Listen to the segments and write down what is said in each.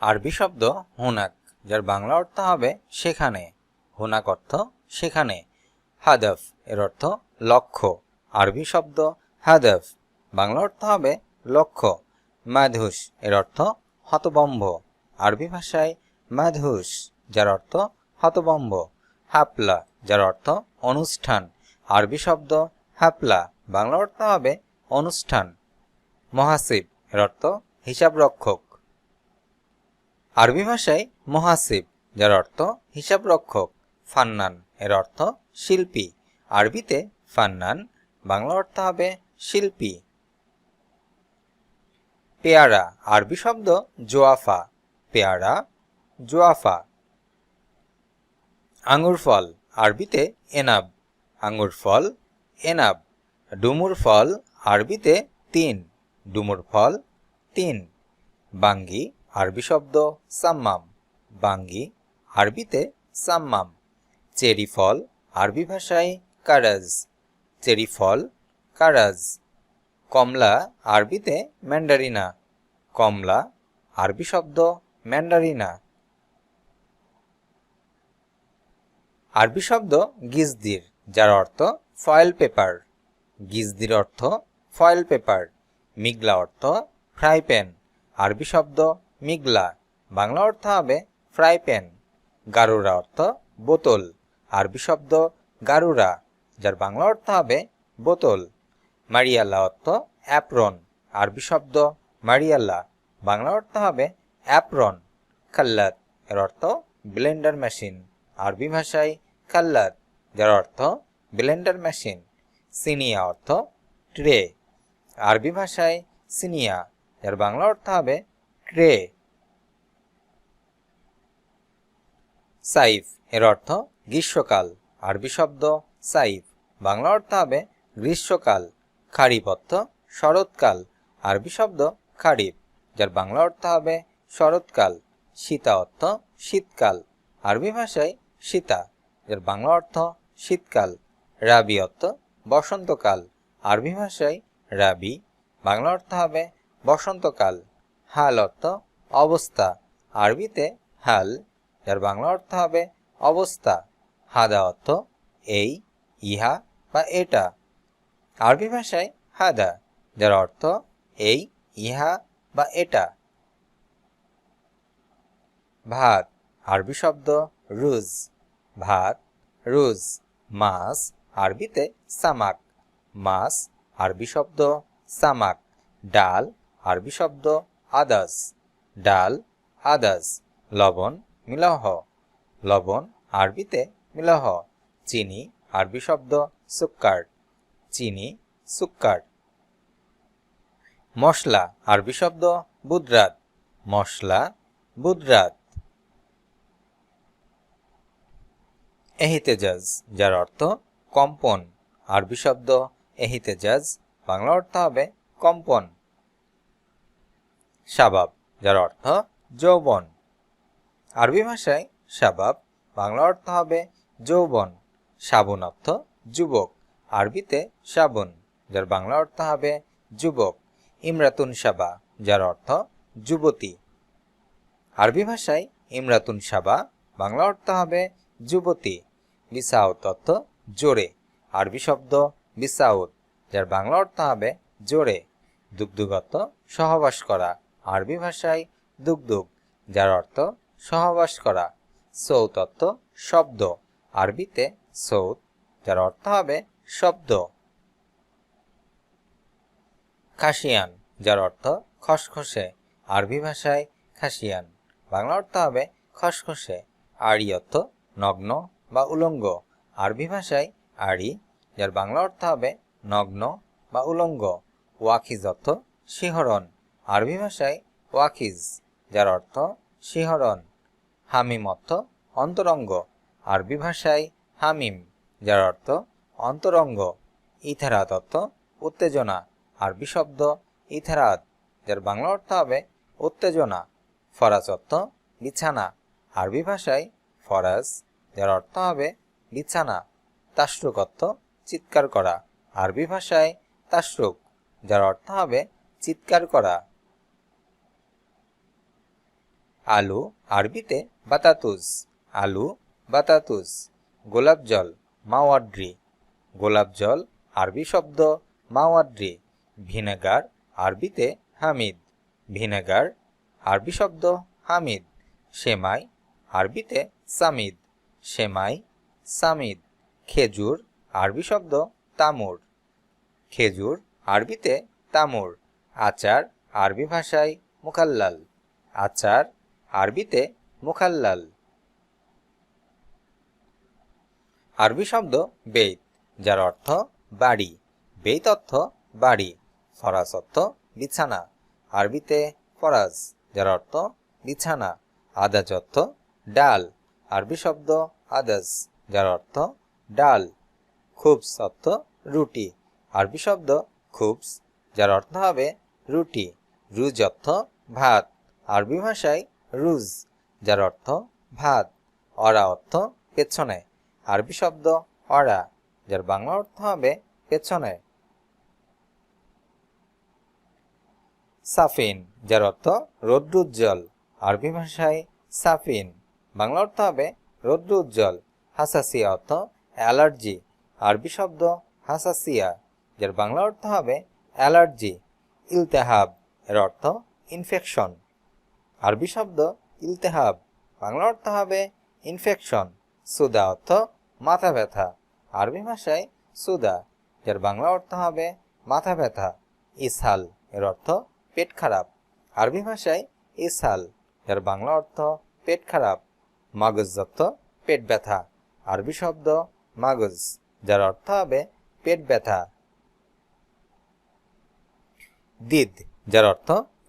আরবি শব্দ হুনাক, যার বাংলা অর্থ হবে সেখানে। হুনাক অর্থ সেখানে। হাদফ এর অর্থ লক্ষ্য। আরবি শব্দ হাদফ, বাংলা অর্থ হবে লক্ষ্য। মাধুস এর অর্থ হতবম্ব। আরবি ভাষায় মাধুস যার অর্থ হতবম্ব। হাপলা, যার অর্থ অনুষ্ঠান। আরবি শব্দ হাপলা, বাংলা অর্থ হবে অনুষ্ঠান। মহাসিব এর অর্থ হিসাব রক্ষক আরবি ভাষায় মহাসিব, যার অর্থ হিসাব রক্ষক ফান্নান, এর অর্থ শিল্পী। আরবিতে ফান্নান, বাংলা অর্থ হবে শিল্পী। পেয়ারা, আরবি শব্দ জোয়াফা। পেয়ারা, জোয়াফা। আঙ্গুর ফল, আরবিতে এনাব। আঙ্গুর ফল, এনাব। ডুমুর ফল, আরবিতে তিন। ডুমুর ফল, তিন। বাঙ্গি আরবি শব্দ সাম্মাম। বাঙ্গি, আরবিতে সাম্মাম। চেরি ফল আরবি ভাষায় কারাজ। চেরি ফল কারাজ। কমলা, আরবিতে ম্যান্ডারিনা। কমলা, আরবি শব্দ ম্যান্ডারিনা। আরবি শব্দ গিজদির, যার অর্থ ফয়েল পেপার গিজদির অর্থ ফয়েল পেপার মিগলা অর্থ ফ্রাই প্যান আরবি শব্দ মিগলা, বাংলা অর্থ হবে ফ্রাই প্যান। গারুরা অর্থ বোতল। আরবি শব্দ গারুরা, যার বাংলা অর্থ হবে বোতল। মারিয়াল্লা অর্থ অ্যাপ্রন। আরবি শব্দ মারিয়াল্লা বাংলা অর্থ হবে অ্যাপ্রন। কাল্লাত এর অর্থ ব্লেন্ডার মেশিন। আরবি ভাষায় কাল্লাত যার অর্থ ব্লেন্ডার মেশিন। সিনিয়া অর্থ ট্রে। আরবি ভাষায় সিনিয়া, যার বাংলা অর্থ হবে ট্রে সাইফ এর অর্থ গ্রীষ্মকাল। আরবি শব্দ সাইফ। বাংলা অর্থ হবে গ্রীষ্মকাল, খারিফ অর্থ শরৎকাল, আরবি শব্দ খারিফ, যার বাংলা অর্থ হবে শরৎকাল সীতা অর্থ শীতকাল, আরবি ভাষায় সীতা যার বাংলা অর্থ শীতকাল, রাবি অর্থ বসন্তকাল, আরবি ভাষায় রাবি, বাংলা অর্থ হবে বসন্তকাল। হাল অর্থ অবস্থা। আরবিতে হাল, যার বাংলা অর্থ হবে অবস্থা। হাদা অর্থ এই, ইহা বা এটা। আরবি ভাষায় হাদা, যার অর্থ এই, ইহা বা এটা। ভাত, আরবি শব্দ রুজ। ভাত, রুজ, মাছ, আরবিতে সামাক। মাছ, আরবি শব্দ সামাক। ডাল, আরবি শব্দ আদাস, ডাল, আদাস, লবণ, মিলহ। লবণ, আরবিতে মিলহ। চিনি, আরবি শব্দ, সুক্কার। চিনি, সুক্কার। মশলা, আরবি শব্দ, বুদরাত। মশলা, বুদরাত। এহিতেজাজ, যার অর্থ কম্পন। আরবি শব্দ, এহিতেজাজ। বাংলা অর্থ হবে কম্পন। শাবাব, যার অর্থ যৌবন। আরবি ভাষায় শাবাব, বাংলা অর্থ হবে যৌবন সাবুন অর্থ যুবক। আরবিতে সাবুন যার বাংলা অর্থ হবে যুবক। ইমরাতুন সাবা যার অর্থ যুবতী। আরবি ভাষায় ইমরাতুন সাবা বাংলা অর্থ হবে যুবতী। বিসাউত অর্থ জোরে। আরবি শব্দ বিসাউত, যার বাংলা অর্থ হবে জোরে। দুগ্ধগত সহবাস করা। আরবি ভাষায় দুগ্ধুগ যার অর্থ সহবাস করা সৌত অর্থ শব্দ। আরবিতে সৌত, যার অর্থ হবে শব্দ। খাসিয়ান, যার অর্থ খসখসে। আরবি ভাষায় খাসিয়ান, বাংলা অর্থ হবে খসখসে আড়ি অর্থ নগ্ন বা উলঙ্গ। আরবি ভাষায় আড়ি, যার বাংলা অর্থ হবে নগ্ন বা উলঙ্গ। ওয়াখিজ অর্থ শিহরণ। আরবি ভাষায় ওয়াকিজ, যার অর্থ শিহরণ হামিম অর্থ অন্তরঙ্গ। আরবি ভাষায় হামিম, যার অর্থ অন্তরঙ্গ। ইথারাত অর্থ উত্তেজনা। আরবি শব্দ ইথারাত, যার বাংলা অর্থ হবে উত্তেজনা ফরাজ অর্থ বিছানা। আরবি ভাষায় ফরাজ যার অর্থ হবে বিছানা তাশ্রুক অর্থ চিৎকার করা। আরবি ভাষায় তাশ্রুক যার অর্থ হবে চিৎকার করা। আলু, আরবিতে বাতাতুস আলু বাতাতুস গোলাপ জল মাওয়াড্রি গোলাপ জল আরবি শব্দ মাওয়াড্রি ভিনেগার, আরবিতে হামিদ। ভিনেগার, আরবি শব্দ হামিদ। সেমাই, আরবিতে সামিদ। সেমাই, সামিদ। খেজুর, আরবি শব্দ তামুর। খেজুর, আরবিতে তামুর। আচার, আরবি ভাষায় মুখাল্লাল। আচার আরবিতে মুখাল্লাল। আরবি শব্দ বেত, যার অর্থ বাড়ি। বেত অর্থ বাড়ি, ফরাস অর্থ বিছানা। আরবিতে ফরাজ, যার অর্থ বিছানা। আদাজ অর্থ ডাল। আরবি শব্দ আদাস যার অর্থ ডাল। খুবস অর্থ রুটি। আরবি শব্দ খুবস, যার অর্থ হবে রুটি। রুজ অর্থ ভাত। আরবি ভাষায় রুজ, যার অর্থ ভাত, অরা অর্থ পেছনে। আরবি শব্দ অরা, যার বাংলা অর্থ হবে পেছনে। সাফিন, যার অর্থ রৌদ্রোজ্জ্বল। আরবি ভাষায় সাফিন, বাংলা অর্থ হবে রৌদ্রোজ্জ্বল। হাসাসিয়া অর্থ অ্যালার্জি। আরবি শব্দ হাসাসিয়া, যার বাংলা অর্থ হবে অ্যালার্জি। ইলতেহাব, এর অর্থ ইনফেকশন আরবি শব্দ ইলতেহাব, বাংলা অর্থ হবে ইনফেকশন সুদা অর্থ মাথা ব্যথা। আরবি ভাষায় সুদা, যার বাংলা অর্থ হবে মাথা ব্যথা। ইসহাল এর অর্থ পেট খারাপ। আরবি ভাষায় ইসহাল যার বাংলা অর্থ পেট খারাপ। মাগজ অর্থ পেট ব্যথা। আরবি শব্দ মাগজ, যার অর্থ হবে পেট ব্যথা। দিদ, যার অর্থ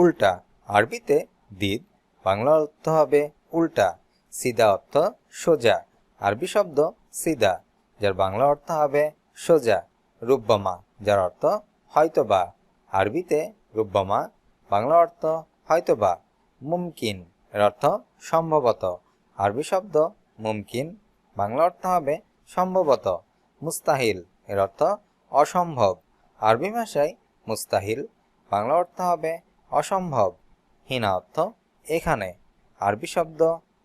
উল্টা। আরবিতে দিদ বাংলা অর্থ হবে উল্টা সিদা অর্থ সোজা, আরবি শব্দ সিদা যার বাংলা অর্থ হবে সোজা রুব্বামা যার অর্থ হয়তোবা, আরবিতে রুব্বামা বাংলা অর্থ হয়তোবা, মুমকিন, এর অর্থ সম্ভবত, আরবি শব্দ মুমকিন, বাংলা অর্থ হবে সম্ভবত, মুস্তাহিল, এর অর্থ অসম্ভব, আরবি ভাষায় মুস্তাহিল, বাংলা অর্থ হবে অসম্ভব। হিনা অর্থ এখানে। আরবি শব্দ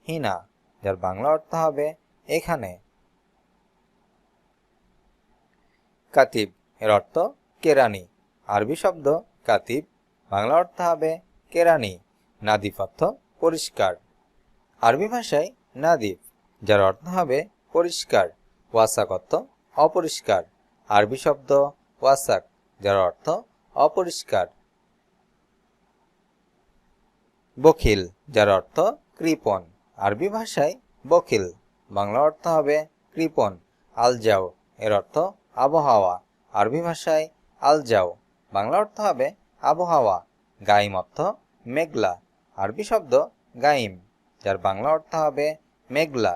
হিনা, যার বাংলা অর্থ হবে এখানে। কাতিব, এর অর্থ কেরানি। আরবি শব্দ কাতিব, বাংলা অর্থ হবে কেরানি। নাদিফ অর্থ পরিষ্কার। আরবি ভাষায় নাদিফ, যার অর্থ হবে পরিষ্কার। ওয়াসাক অর্থ অপরিষ্কার। আরবি শব্দ ওয়াসাক, যার অর্থ অপরিষ্কার। বখিল, যার অর্থ কৃপণ। আরবি ভাষায় বখিল, বাংলা অর্থ হবে কৃপণ, আলজাও, এর অর্থ আবহাওয়া। আরবি ভাষায় আলজাও, বাংলা অর্থ হবে আবহাওয়া। গাইম অর্থ মেঘলা, আরবি শব্দ গাইম, যার বাংলা অর্থ হবে মেঘলা।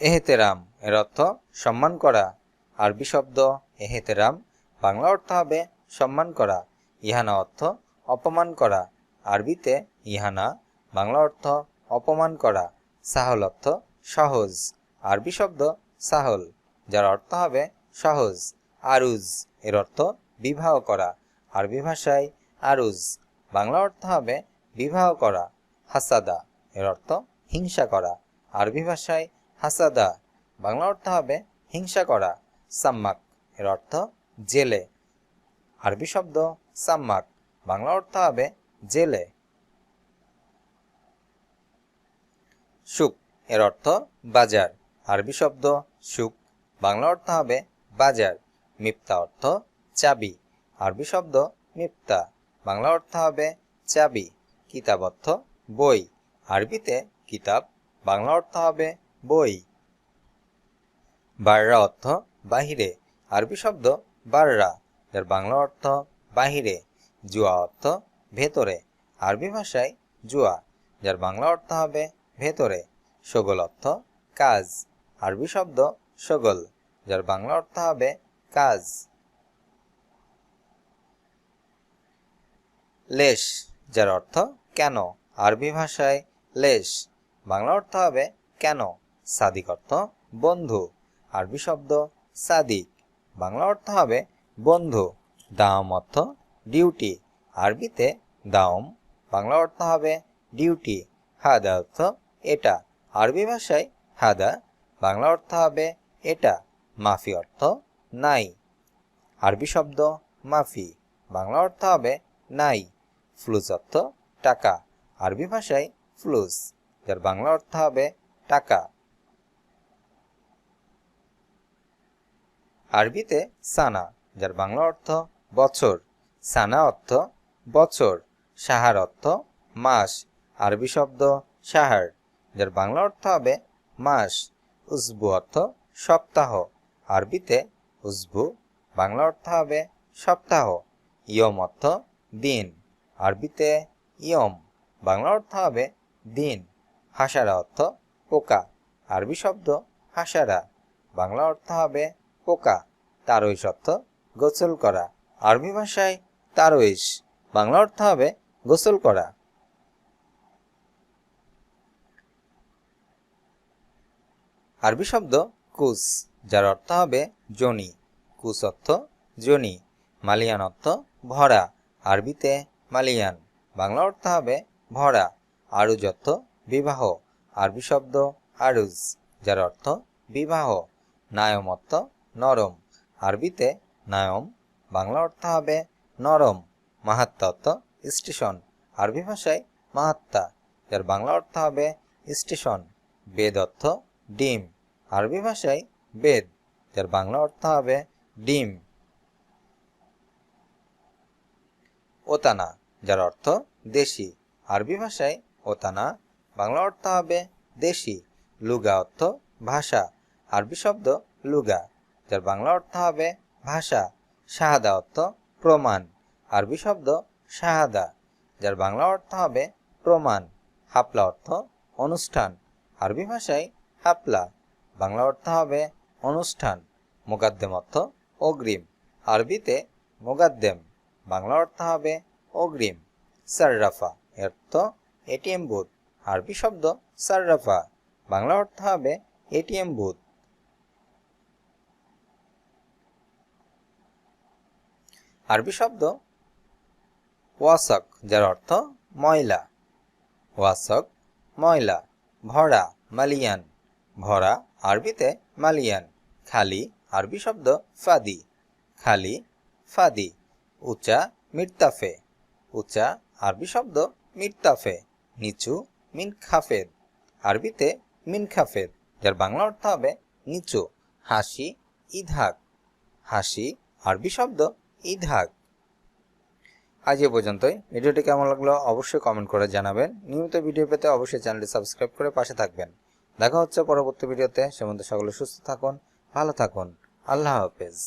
এহেতেরাম, এর অর্থ সম্মান করা। আরবি শব্দ এহেতেরাম, বাংলা অর্থ হবে সম্মান করা। ইহানা অর্থ অপমান করা। আরবিতে ইহানা, বাংলা অর্থ অপমান করা। সাহল অর্থ সহজ। আরবি শব্দ সাহল, যার অর্থ হবে সহজ। আরুজ, এর অর্থ বিবাহ করা। আরবি ভাষায় আরুজ, বাংলা অর্থ হবে বিবাহ করা। হাসাদা, এর অর্থ হিংসা করা। আরবি ভাষায় হাসাদা, বাংলা অর্থ হবে হিংসা করা। সাম্মাক, এর অর্থ জেলে। আরবি শব্দ সাম্মাক। বাংলা অর্থ হবে জেলে। সুক এর অর্থ বাজার। আরবি শব্দ সুক বাংলা অর্থ হবে বাজার। মিপ্তা অর্থ চাবি। আরবি শব্দ মিপ্তা, বাংলা অর্থ হবে চাবি। কিতাব অর্থ বই। আরবিতে কিতাব, বাংলা অর্থ হবে বই। বাররা অর্থ বাহিরে। আরবি শব্দ বাররা। যার বাংলা অর্থ বাহিরে, জুয়া অর্থ ভেতরে। আরবি ভাষায় জুয়া, যার বাংলা অর্থ হবে ভেতরে, সগল অর্থ কাজ। আরবি শব্দ সগল, যার বাংলা অর্থ হবে কাজ। লেশ, যার অর্থ কেন? আরবি ভাষায় লেশ, বাংলা অর্থ হবে কেন? সাদিক অর্থ বন্ধু। আরবি শব্দ সাদিক, বাংলা অর্থ হবে বন্ধু, দাম অর্থ ডিউটি আরবিতে দাওম বাংলা অর্থ হবে ডিউটি হাদা অর্থ এটা। আরবি ভাষায় হাদা, বাংলা অর্থ হবে এটা। মাফি অর্থ নাই। আরবি শব্দ মাফি, বাংলা অর্থ হবে নাই। ফ্লুস অর্থ টাকা। আরবি ভাষায় ফ্লুস, যার বাংলা অর্থ হবে টাকা। আরবিতে সানা যার বাংলা অর্থ বছর, সানা অর্থ বছর, সাহার অর্থ মাস, আরবি শব্দ সাহার, যার বাংলা অর্থ হবে মাস, উজবু অর্থ সপ্তাহ, আরবিতে উজবু, বাংলা অর্থ হবে সপ্তাহ, ইয়ম অর্থ দিন, আরবিতে ইয়ম, বাংলা অর্থ হবে দিন, হাসারা অর্থ পোকা, আরবি শব্দ হাসারা, বাংলা অর্থ হবে পোকা তারই অর্থ গোসল করা। আরবি ভাষায় তারইশ বাংলা অর্থ হবে গোসল করা। আরবি শব্দ কুস, যার অর্থ হবে জনি। কুস অর্থ জনি, মালিয়ান অর্থ ভরা। আরবিতে মালিয়ান, বাংলা অর্থ হবে ভরা। আরুজ অর্থ বিবাহ, আরবি শব্দ আরুজ, যার অর্থ বিবাহ। নায়ম অর্থ নরম, আরবিতে নায়ম, বাংলা অর্থ হবে নরম মাহাত্মা অর্থ স্টেশন। আরবি ভাষায় মাহাত্মা যার বাংলা অর্থ হবে স্টেশন। বেদ অর্থ ডিম। আরবি ভাষায় বেদ, যার বাংলা অর্থ হবে ডিম। ওতানা, যার অর্থ দেশি। আরবি ভাষায় ওতানা, বাংলা অর্থ হবে দেশি। লুগা অর্থ ভাষা। আরবি শব্দ লুগা, যার বাংলা অর্থ হবে ভাষা, শাহাদা অর্থ প্রমাণ। আরবি শব্দ শাহাদা, যার বাংলা অর্থ হবে প্রমাণ, হাপলা অর্থ অনুষ্ঠান। আরবি ভাষায় হাপলা, বাংলা অর্থ হবে অনুষ্ঠান, মোকাদ্দেম অর্থ অগ্রিম। আরবিতে মোকাদ্দেম, বাংলা অর্থ হবে অগ্রিম। সাররাফা অর্থ এটিএম বুথ। আরবি শব্দ সাররাফা, বাংলা অর্থ হবে এটিএম বুথ। আরবি শব্দ ওয়াসক, যার অর্থ ময়লা। ওয়াসক, ময়লা, ভরা, মালিয়ান। ভরা, আরবিতে মালিয়ান। খালি, আরবি শব্দ ফাদি। খালি, ফাদি। উচা, মির্তাফে। উচা, আরবি শব্দ মির্তাফে। নিচু মিন খাফেদ আরবিতে মিন খাফেদ যার বাংলা অর্থ হবে নিচু। হাসি, ইধাক। হাসি, আরবি শব্দ ইধাক আজ এ পর্যন্তই। ভিডিওটি কেমন লাগল অবশ্যই কমেন্ট করে জানাবেন। নিয়মিত ভিডিও পেতে অবশ্যই চ্যানেলটি সাবস্ক্রাইব করে পাশে থাকবেন। দেখা হচ্ছে পরবর্তী ভিডিওতে। সে সকলে সুস্থ থাকুন, ভালো থাকুন। আল্লাহ হাফেজ।